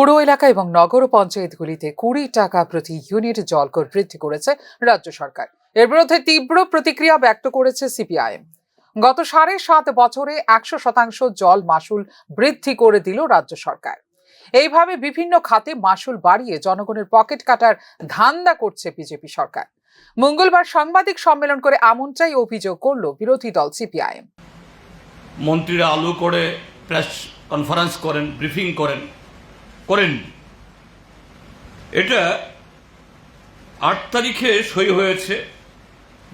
পুরো এলাকা এবং নগর পঞ্চায়েতগুলিতে কুড়ি টাকা প্রতি ইউনিট জলকর বৃদ্ধি করেছে রাজ্য সরকার। এর বিরুদ্ধে তীব্র প্রতিক্রিয়া ব্যক্ত করেছে সিপিআইএম। গত সাড়ে সাত বছরে একশো শতাংশ জল মাসুল বৃদ্ধি করে দিল রাজ্য সরকার। এইভাবে বিভিন্ন খাতে মাসুল বাড়িয়ে জনগণের পকেট কাটার ধান্দা করছে বিজেপি সরকার। মঙ্গলবার সাংবাদিক সম্মেলন করে এমনটাই অভিযোগ করল বিরোধী দল সিপিআইএম। মন্ত্রীরা আলু করে প্রেস কনফারেন্স করেন, ব্রিফিং করেন। করেন। এটা আট তারিখে সই হয়েছে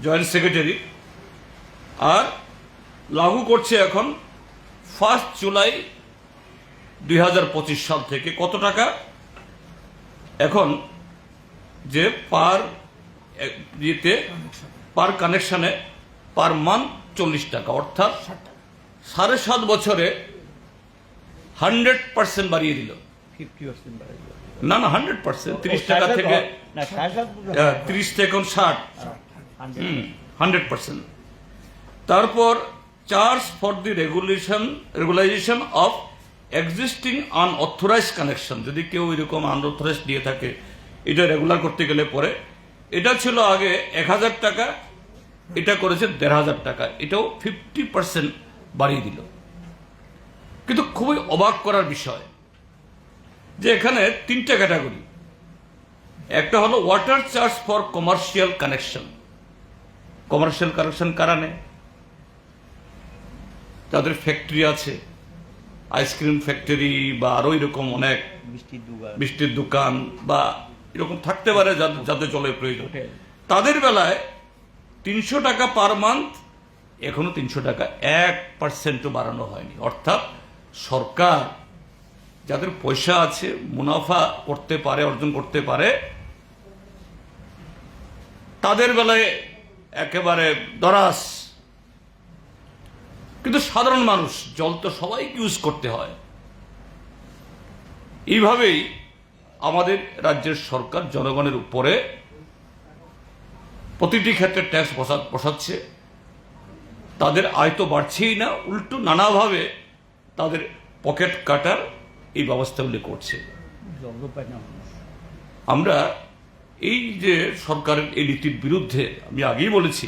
জয়েন্ট সেক্রেটারি আর লাগু করছে এখন ফার্স্ট জুলাই দুই হাজার পঁচিশ সাল থেকে। কত টাকা? এখন যে পার ইয়েতে পার কানেকশানে পার মান্থ চল্লিশ টাকা অর্থাৎ সাড়ে সাত বছরে হান্ড্রেড পার্সেন্ট বাড়িয়ে দিল। না না হান্ড্রেড পার্সেন্ট তিরিশ টাকা থেকে হ- না সাড়ে সাত বছর আহ, তিরিশ থেকে ষাট। হান্ড্রেড। হান্ড্রেড পার্সেন্ট তারপর charge for the regulation regularisation of existing unauthorise connection যদি কেউ এরকম আনঅথরাইজ দিয়ে থাকে এটা রেগুলার করতে গেলে পরে এটা ছিল আগে এক হাজার টাকা এটা করেছে দেড় হাজার টাকা। এটাও ফিফটি পার্সেন্ট বাড়িয়ে দিল। কিন্তু খুবই অবাক করার বিষয় যে এখানে তিনটা ক্যাটাগরি। একটা হলো water charge for commercial connection commercial connection কারা নেয়? যাদের ফ্যাক্টরি আছে। আইসক্রিম ফ্যাক্টরি বা আরও এরকম অনেক মিষ্টির দোকান। বা এরকম থাকতে পারে যাদের যাদের জলের প্রয়োজন। তাদের বেলায় তিনশো টাকা পার মান্থ এখনও তিনশো টাকা এক পার্সেন্টও বাড়ানো হয়নি। অর্থাৎ সরকার যাদের পয়সা আছে, মুনাফা করতে পারে, অর্জন করতে পারে, তাদের বেলায় একেবারে দরাস কিন্তু সাধারণ মানুষ, জল তো সবাইকে ইউজ করতে হয়। এইভাবেই আমাদের রাজ্যের সরকার জনগণের উপরে প্রতিটি ক্ষেত্রে ট্যাক্স বসা বসাচ্ছে। তাদের আয় তো বাড়ছেই না, উল্টো নানাভাবে তাদের পকেট কাটার এই ব্যবস্থাগুলি করছে। আমরা এই যে সরকারের এই নীতির বিরুদ্ধে, আমি আগেই বলেছি।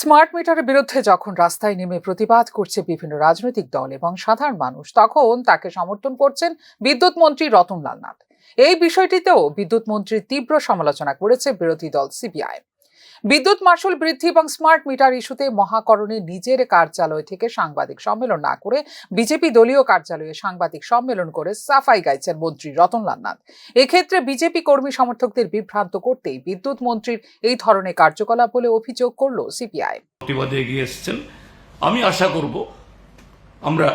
স্মার্ট মিটারের বিরুদ্ধে যখন রাস্তায় নেমে প্রতিবাদ করছে বিভিন্ন রাজনৈতিক দল এবং সাধারণ মানুষ, তখন তাকে সমর্থন করছেন বিদ্যুৎ মন্ত্রী রতনলাল নাথ। এই বিষয়টিতেও বিদ্যুৎ মন্ত্রীর তীব্র সমালোচনা করেছে বিরোধী দল সিপিআই বিদ্যুৎ মাসুল বৃদ্ধি এবং স্মার্ট মিটার ইস্যুতে মহাকরণে নিজের কার্যালয় থেকে সাংবাদিক সম্মেলন না করে বিজেপি দলীয় কার্যালয়ে সাংবাদিক সম্মেলন করে সাফাই গাইছেন মন্ত্রী রতনলাল নাথ। এক্ষেত্রে বিজেপি কর্মী সমর্থকদের বিভ্রান্ত করতেই বিদ্যুৎ মন্ত্রীর এই ধরনের কার্যকলাপ বলে অভিযোগ করল সিপিআই। এগিয়ে এসেছেন। আমি আশা করব আমরা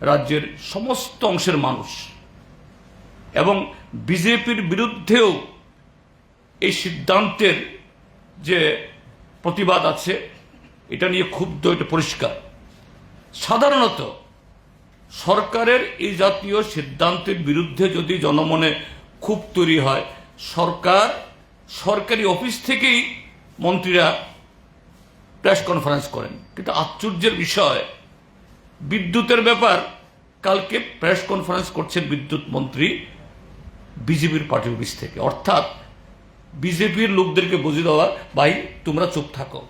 রাজ্যের সমস্ত অংশের মানুষ এবং বিজেপির বিরুদ্ধেও এই সিদ্ধান্তের যে প্রতিবাদ আছে, এটা নিয়ে ক্ষুব্ধ এটা পরিষ্কার। সাধারণত সরকারের এই জাতীয় সিদ্ধান্তের বিরুদ্ধে যদি জনমনে ক্ষোভ তৈরি হয়, সরকার, সরকারি অফিস থেকেই মন্ত্রীরা প্রেস কনফারেন্স করেন। কিন্তু আশ্চর্যের বিষয়, বিদ্যুতের ব্যাপার, কালকে প্রেস কনফারেন্স করছেন বিদ্যুৎ মন্ত্রী বিজেপির পার্টি অফিস থেকে। অর্থাৎ বিজেপির লোকদেরকে বুঝিয়ে দেওয়া, ভাই, তোমরা চুপ থাকো।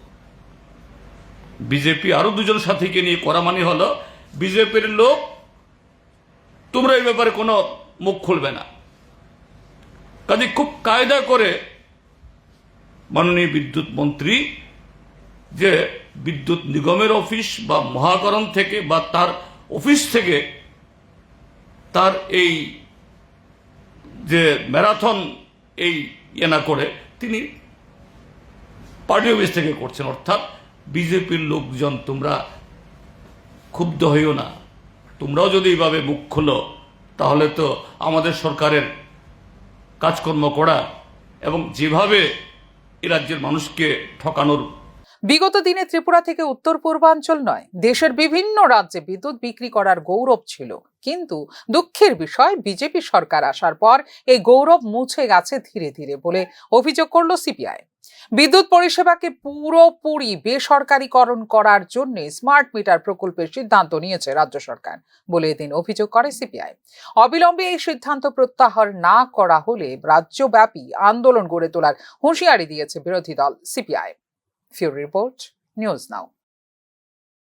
বিজেপি আরও দুজন সাথীকে নিয়ে করা মানে হলো। বিজেপির লোক, তোমরা এই ব্যাপারে কোনো মুখ খুলবে না। কাজে খুব কায়দা করে মাননীয় বিদ্যুৎ মন্ত্রী যে বিদ্যুৎ নিগমের অফিস বা মহাকরণ থেকে বা তার অফিস থেকে তার এই যে ম্যারাথন, এই ইয়ে না করে তিনি পার্টি অফিস থেকে করছেন, অর্থাৎ বিজেপির লোকজন তোমরা ক্ষুব্ধ হইও না। তোমরাও যদি এইভাবে মুখ খুলো, তাহলে তো আমাদের সরকারের কাজকর্ম করা এবং যেভাবে এ রাজ্যের মানুষকে ঠকানোর বিগত দিনে ত্রিপুরা থেকে উত্তর পূর্বাঞ্চল নয়, দেশের বিভিন্ন রাজ্যে বিদ্যুৎ বিক্রি করার গৌরব ছিল। কিন্তু দুঃখের বিষয়, বিজেপি সরকার আসার পর এই গৌরব মুছে গেছে ধীরে ধীরে বলে অভিযোগ করল সিপিআই। বিদ্যুৎ পরিষেবাকে পুরোপুরি বেসরকারীকরণ করার জন্য স্মার্ট মিটার প্রকল্পের সিদ্ধান্ত নিয়েছে রাজ্য সরকার বলে এদিন অভিযোগ করে সিপিআই। অবিলম্বে এই সিদ্ধান্ত প্রত্যাহার না করা হলে রাজ্যব্যাপী আন্দোলন গড়ে তোলার হুঁশিয়ারি দিয়েছে বিরোধী দল CPI. Fury Report, News Now.